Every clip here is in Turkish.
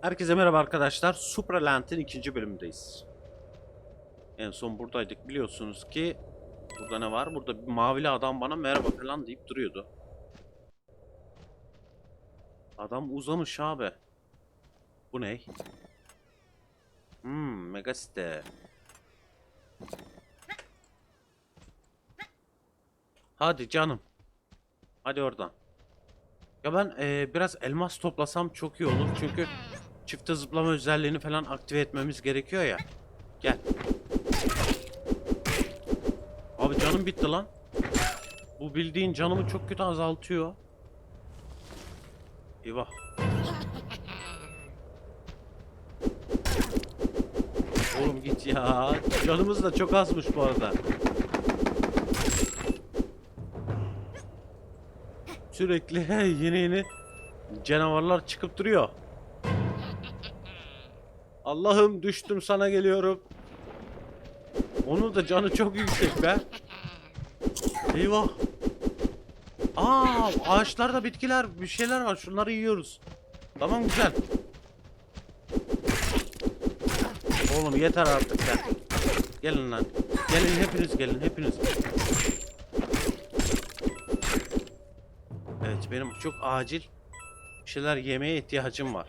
Herkese merhaba arkadaşlar. Supraland'in ikinci bölümündeyiz. En son buradaydık biliyorsunuz ki burada ne var? Burada bir mavili adam bana merhaba falan deyip duruyordu. Adam uzamış abi. Bu ne? Hmm, Megasite. Hadi canım. Hadi oradan. Ya ben eee, biraz elmas toplasam çok iyi olur çünkü çifte zıplama özelliğini falan aktive etmemiz gerekiyor ya. Gel. Abi canım bitti lan. Bu bildiğin canımı çok kötü azaltıyor. Eyvah. Oğlum git ya. Canımız da çok azmış bu arada. Sürekli yeni yeni canavarlar çıkıp duruyor. Allah'ım düştüm sana geliyorum. Onun da canı çok yüksek be. Eyvah. Aa, ağaçlarda bitkiler, bir şeyler var. Şunları yiyoruz. Tamam güzel. Oğlum yeter artık ya. Gelin lan. Gelin hepiniz gelin hepiniz. Evet benim çok acil şeyler yemeye ihtiyacım var.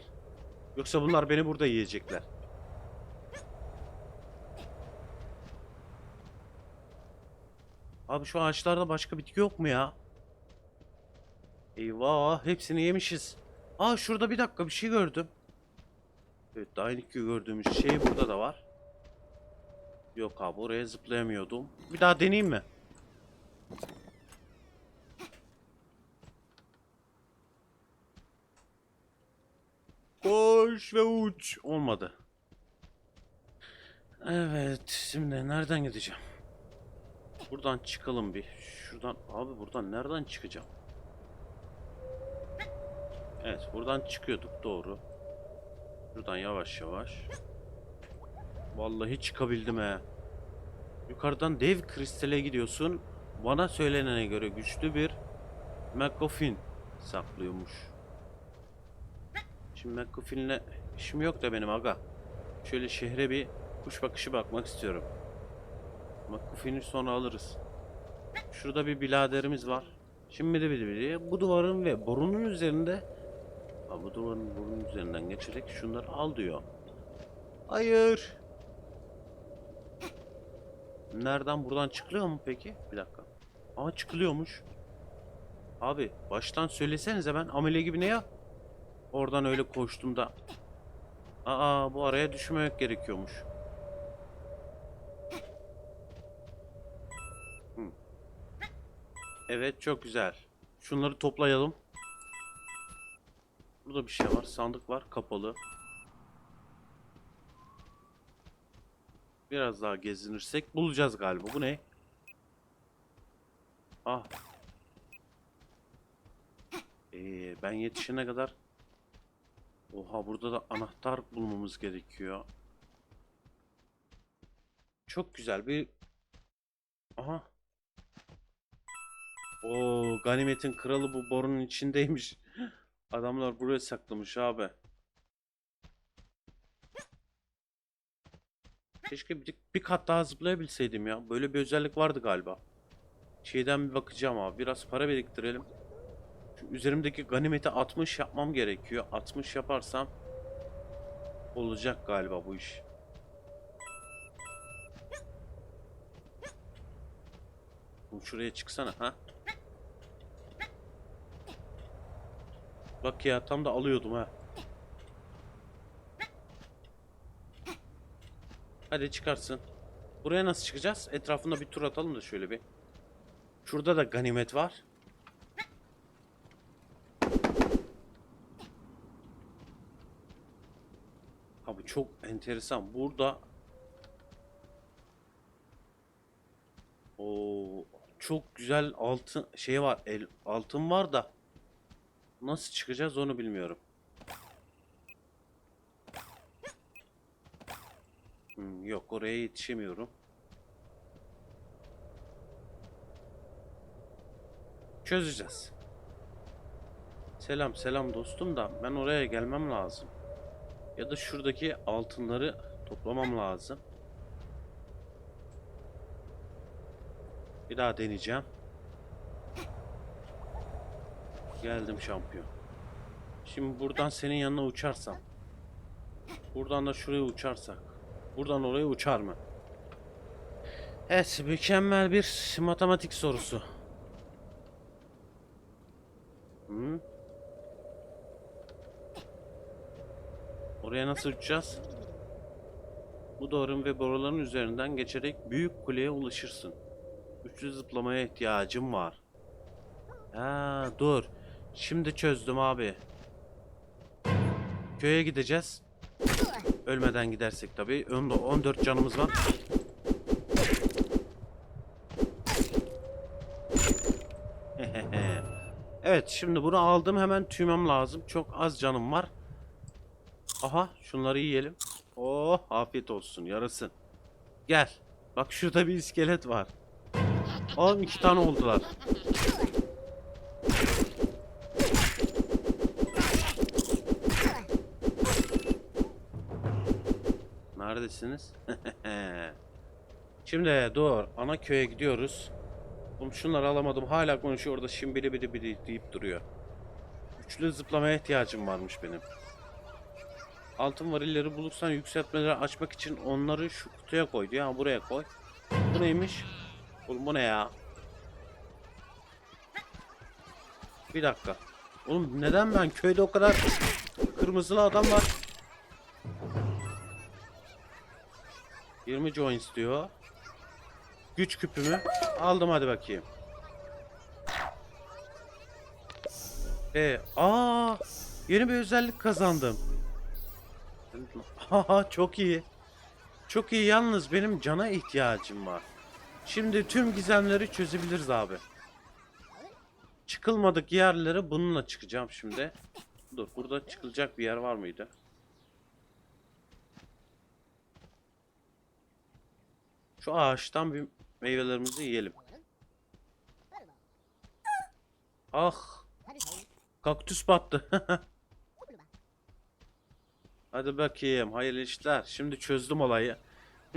Yoksa bunlar beni burada yiyecekler. Abi şu ağaçlarda başka bitki yok mu ya? Eyvah hepsini yemişiz. Aa şurada bir dakika bir şey gördüm. Evet daha ilk gördüğümüz şey burada da var. Yok abi oraya zıplayamıyordum. Bir daha deneyeyim mi? Koş ve uç. Olmadı. Evet. Şimdi nereden gideceğim? Buradan çıkalım bir. Şuradan. Abi buradan nereden çıkacağım? Evet. Buradan çıkıyorduk. Doğru. Buradan yavaş yavaş. Vallahi çıkabildim he. Yukarıdan dev kristale gidiyorsun. Bana söylenene göre güçlü bir McGuffin saklıyormuş. Şimdi McGuffin'le işim yok da benim aga. Şöyle şehre bir kuş bakışı bakmak istiyorum. McGuffin'i sonra alırız. Şurada bir biladerimiz var. Şimdi de bir de bu duvarın ve borunun üzerinde ha, bu duvarın borunun üzerinden geçerek şunları al diyor. Hayır. Nereden buradan çıkılıyor mu peki? Bir dakika. Aa çıkılıyormuş. Abi baştan söylesenize ben amele gibi ne ya? Oradan öyle koştum da. Aa bu araya düşmemek gerekiyormuş. Evet çok güzel. Şunları toplayalım. Burada bir şey var. Sandık var. Kapalı. Biraz daha gezinirsek bulacağız galiba. Bu ne? Ah. Ee, ben yetişene kadar Oha burada da anahtar bulmamız gerekiyor. Çok güzel bir... Aha. O ganimetin kralı bu borunun içindeymiş. Adamlar buraya saklamış abi. Keşke bir, bir kat daha zıplayabilseydim ya. Böyle bir özellik vardı galiba. Şeyden bir bakacağım abi. Biraz para biriktirelim. Şu üzerimdeki ganimeti 60 yapmam gerekiyor. 60 yaparsam olacak galiba bu iş. Bu şuraya çıksana ha. Bak ya tam da alıyordum ha. Hadi çıkarsın. Buraya nasıl çıkacağız? Etrafında bir tur atalım da şöyle bir. Şurada da ganimet var. Abi çok enteresan. Burada o çok güzel altın şey var. El, altın var da nasıl çıkacağız onu bilmiyorum. Hmm, yok oraya yetişemiyorum. Çözeceğiz. Selam selam dostum da ben oraya gelmem lazım. Ya da şuradaki altınları toplamam lazım. Bir daha deneyeceğim. Geldim şampiyon. Şimdi buradan senin yanına uçarsam. Buradan da şuraya uçarsak. Buradan oraya uçar mı? Evet, mükemmel bir matematik sorusu. Hı? Oraya nasıl uçacağız? Bu duvarın ve boruların üzerinden geçerek büyük kuleye ulaşırsın. Üçlü zıplamaya ihtiyacım var. Ha, dur. Şimdi çözdüm abi. Köye gideceğiz. Ölmeden gidersek tabii. Önde 14 canımız var. evet şimdi bunu aldım hemen tüymem lazım. Çok az canım var. Aha şunları yiyelim. Oh afiyet olsun yarasın. Gel. Bak şurada bir iskelet var. Oğlum iki tane oldular. Neredesiniz? Şimdi dur. Ana köye gidiyoruz. Oğlum şunları alamadım. Hala konuşuyor orada şimbili bidi bidi deyip duruyor. Üçlü zıplamaya ihtiyacım varmış benim. Altın varilleri bulursan yükseltmeleri açmak için onları şu kutuya koy diyor. Buraya koy. Bu neymiş? Oğlum bu ne ya? Bir dakika. Oğlum neden ben köyde o kadar kırmızılı adam var? 20 joints diyor. Güç küpümü aldım hadi bakayım. E, aa, yeni bir özellik kazandım. Haha çok iyi. Çok iyi yalnız benim cana ihtiyacım var. Şimdi tüm gizemleri çözebiliriz abi. Çıkılmadık yerlere bununla çıkacağım şimdi. Dur burada çıkılacak bir yer var mıydı? Şu ağaçtan bir meyvelerimizi yiyelim. Ah kaktüs battı. Hadi bakayım hayırlı işler. Şimdi çözdüm olayı.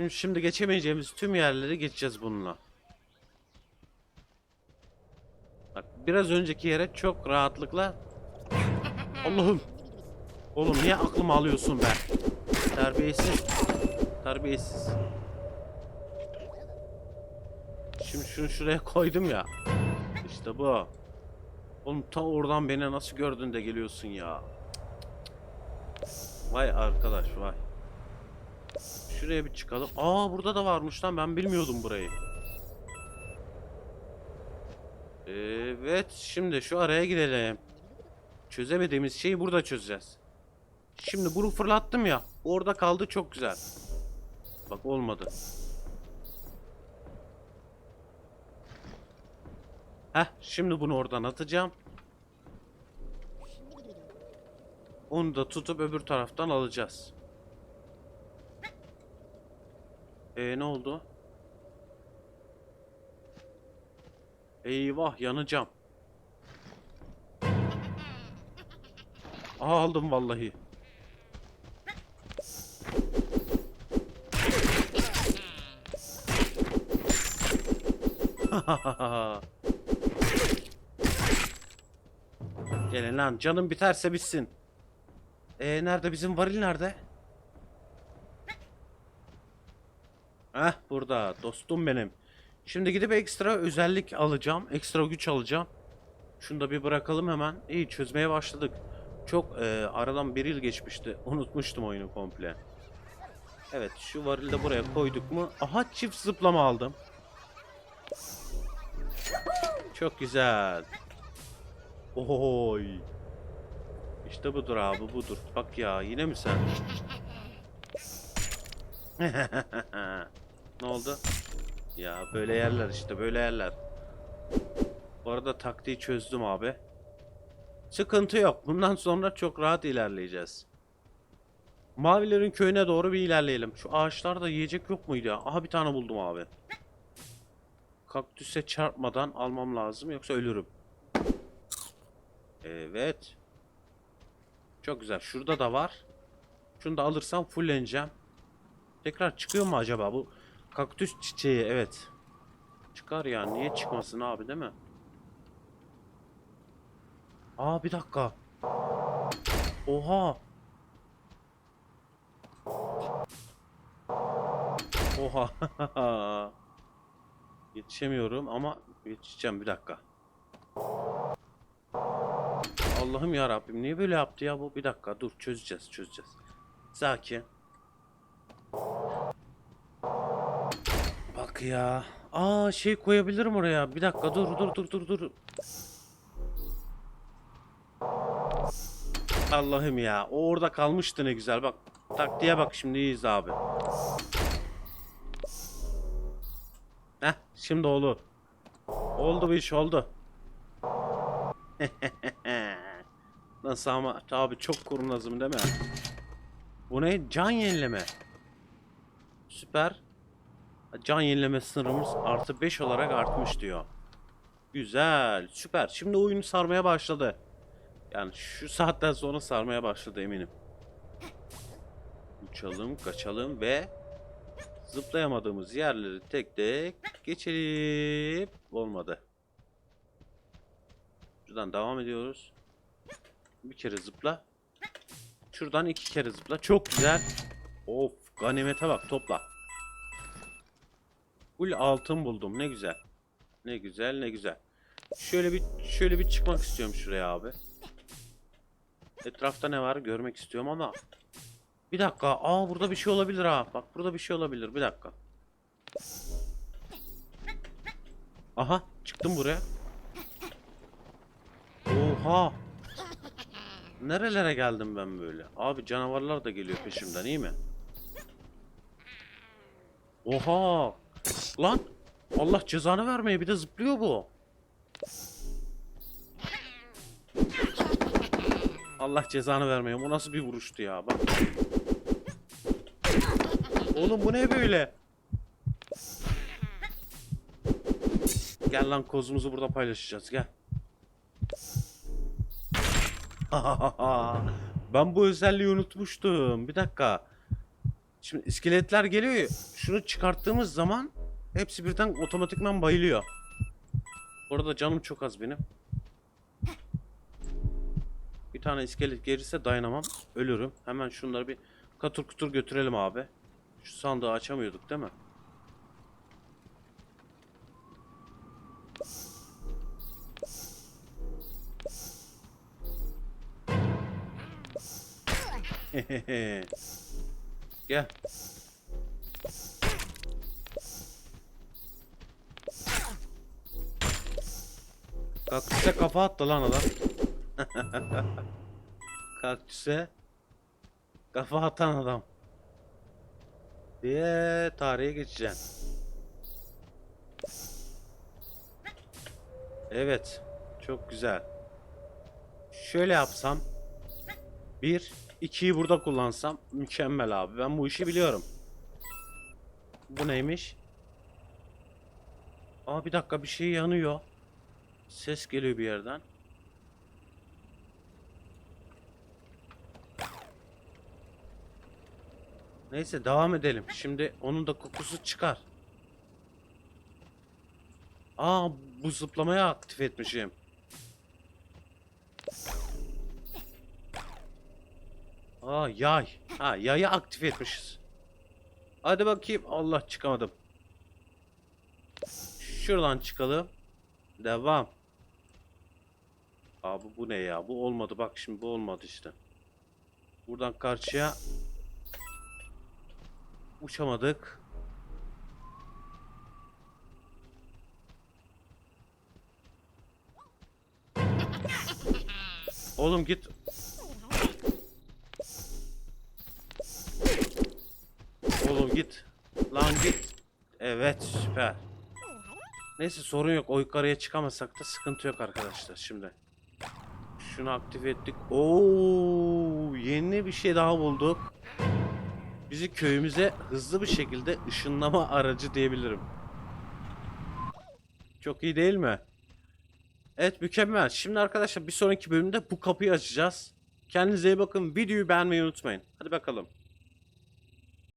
Şimdi, geçemeyeceğimiz tüm yerleri geçeceğiz bununla. Bak biraz önceki yere çok rahatlıkla Allah'ım! Oğlum niye aklımı alıyorsun be? Terbiyesiz. Terbiyesiz. Şimdi şunu şuraya koydum ya. İşte bu. Oğlum ta oradan beni nasıl gördün de geliyorsun ya Vay arkadaş vay Şuraya bir çıkalım Aa burada da varmış lan ben bilmiyordum burayı Evet, şimdi şu araya gidelim. Çözemediğimiz şeyi burada çözeceğiz. Şimdi bunu fırlattım ya. Orada kaldı çok güzel. Bak olmadı. Heh, şimdi bunu oradan atacağım. Onu da tutup öbür taraftan alacağız. Ee ne oldu? Eyvah yanacağım. Aha aldım vallahi. Gelin lan canım biterse bitsin. Ee nerede bizim varil nerede? Heh burada dostum benim. Şimdi gidip ekstra özellik alacağım. Ekstra güç alacağım. Şunu da bir bırakalım hemen. İyi çözmeye başladık. Çok e, aradan bir yıl geçmişti. Unutmuştum oyunu komple. Evet şu varili de buraya koyduk mu? Aha çift zıplama aldım. Çok güzel. Ohoy. İşte budur abi budur. Bak ya yine mi sen? ne oldu? Ya böyle yerler işte böyle yerler. Bu arada taktiği çözdüm abi. Sıkıntı yok. Bundan sonra çok rahat ilerleyeceğiz. Mavilerin köyüne doğru bir ilerleyelim. Şu ağaçlarda yiyecek yok muydu ya? Aha bir tane buldum abi. Kaktüse çarpmadan almam lazım yoksa ölürüm. Evet. Çok güzel. Şurada da var. Şunu da alırsam fulleneceğim. Tekrar çıkıyor mu acaba bu? Kaktüs çiçeği evet. Çıkar ya. Niye çıkmasın abi değil mi? Aa bir dakika. Oha. Oha. Yetişemiyorum ama yetişeceğim bir dakika. Allah'ım ya Rabbim niye böyle yaptı ya bu? Bir dakika dur çözeceğiz çözeceğiz. Sakin. Bak ya. Aa şey koyabilirim oraya. Bir dakika dur dur dur dur dur. Allah'ım ya. O orada kalmıştı ne güzel. Bak taktiğe bak şimdi iyiyiz abi. Heh şimdi oldu. Oldu bu iş oldu. Nasıl ama tabi çok kurnazım mi? Bu ne? Can yenileme. Süper. Can yenileme sınırımız artı 5 olarak artmış diyor. Güzel, süper. Şimdi oyunu sarmaya başladı. Yani şu saatten sonra sarmaya başladı eminim. Uçalım, kaçalım ve zıplayamadığımız yerleri tek tek geçelim. Olmadı. Şuradan devam ediyoruz. Bir kere zıpla. Şuradan iki kere zıpla. Çok güzel. Of ganimete bak topla. Full altın buldum. Ne güzel. Ne güzel ne güzel. Şöyle bir şöyle bir çıkmak istiyorum şuraya abi. Etrafta ne var görmek istiyorum ama bir dakika. Aa burada bir şey olabilir ha. Bak burada bir şey olabilir. Bir dakika. Aha çıktım buraya. Oha. Nerelere geldim ben böyle? Abi canavarlar da geliyor peşimden iyi mi? Oha. Lan. Allah cezanı vermeye bir de zıplıyor bu. Allah cezanı vermeye. Bu nasıl bir vuruştu ya bak. Oğlum bu ne böyle? Gel lan kozumuzu burada paylaşacağız gel. ben bu özelliği unutmuştum. Bir dakika. Şimdi iskeletler geliyor ya. Şunu çıkarttığımız zaman hepsi birden otomatikman bayılıyor. Orada canım çok az benim. Bir tane iskelet gelirse dayanamam. Ölürüm. Hemen şunları bir katır kutur götürelim abi. Şu sandığı açamıyorduk değil mi? Gel. Kaktüse kafa attı lan adam. Kaktüse kafa atan adam. Diye tarihe geçeceksin. Evet. Çok güzel. Şöyle yapsam. Bir, ikiyi burada kullansam mükemmel abi. Ben bu işi biliyorum. Bu neymiş? Aa bir dakika bir şey yanıyor. Ses geliyor bir yerden. Neyse devam edelim. Şimdi onun da kokusu çıkar. Aa bu zıplamayı aktif etmişim. Aa yay. Ha yayı aktif etmişiz. Hadi bakayım. Allah çıkamadım. Şuradan çıkalım. Devam. Abi bu ne ya? Bu olmadı. Bak şimdi bu olmadı işte. Buradan karşıya uçamadık. Oğlum git. Git. Lan git. Evet süper. Neyse sorun yok. O yukarıya çıkamasak da sıkıntı yok arkadaşlar şimdi. Şunu aktif ettik. Oo, yeni bir şey daha bulduk. Bizi köyümüze hızlı bir şekilde ışınlama aracı diyebilirim. Çok iyi değil mi? Evet mükemmel. Şimdi arkadaşlar bir sonraki bölümde bu kapıyı açacağız. Kendinize iyi bakın. Videoyu beğenmeyi unutmayın. Hadi bakalım.